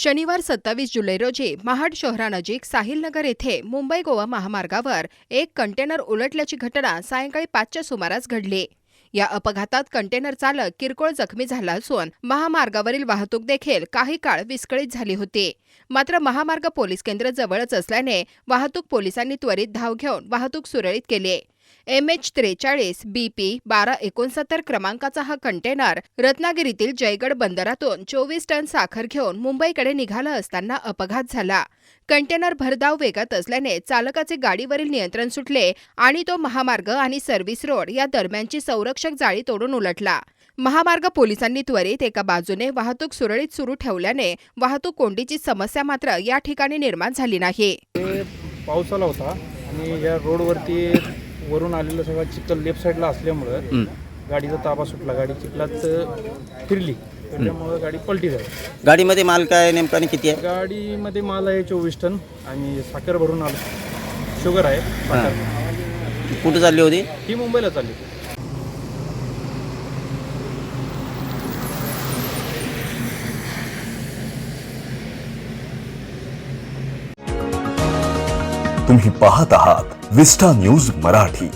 शनिवार सत्तावीस जुलै रोजी महाड शहरानजीक साहिलनगर येथे मुंबई गोवा महामार्गावर एक कंटेनर उलटल्याची घटना सायंकाळी पाचच्या सुमारास घडली. या अपघातात कंटेनर चालक किरकोळ जखमी झाला असून महामार्गावरील वाहतूक देखील काही काळ विस्कळीत झाली होती. मात्र महामार्ग पोलीस केंद्र जवळच असल्याने वाहतूक पोलिसांनी त्वरित धाव घेऊन वाहतूक सुरळीत केली. एम एच त्रेचाळीस बीपी बारा एकोणसत्तर क्रमांकाचा हा कंटेनर रत्नागिरीतील जयगड बंदरातून चोवीस टन साखर घेऊन मुंबईकडे निघाला असताना अपघात झाला. कंटेनर भरधाव वेगात असल्याने चालकाचे गाडीवरील नियंत्रण सुटले आणि तो महामार्ग आणि सर्व्हिस रोड या दरम्यानची संरक्षक जाळी तोडून उलटला. महामार्ग पोलिसांनी त्वरित एका बाजूने वाहतूक सुरळीत सुरू ठेवल्याने वाहतूक कोंडीची समस्या मात्र या ठिकाणी निर्माण झाली नाही. पाऊस आला होता आणि या रोडवरती वरून आलेलं सगळं चिखल लेफ्ट साईडला असल्यामुळं गाडीचा ताबा सुटला. गाडी चिखलात फिरली. त्याच्यामुळं गाडी पलटी झाली. गाडीमध्ये माल काय नेमका आणि किती आहे? गाडीमध्ये माल आहे चोवीस टन आणि साखर भरून आलो. शुगर आहे साखर. कुठं चालली होती? ही मुंबईला चालली. तुम्ही पाहत आहात विस्टा न्यूज मराठी.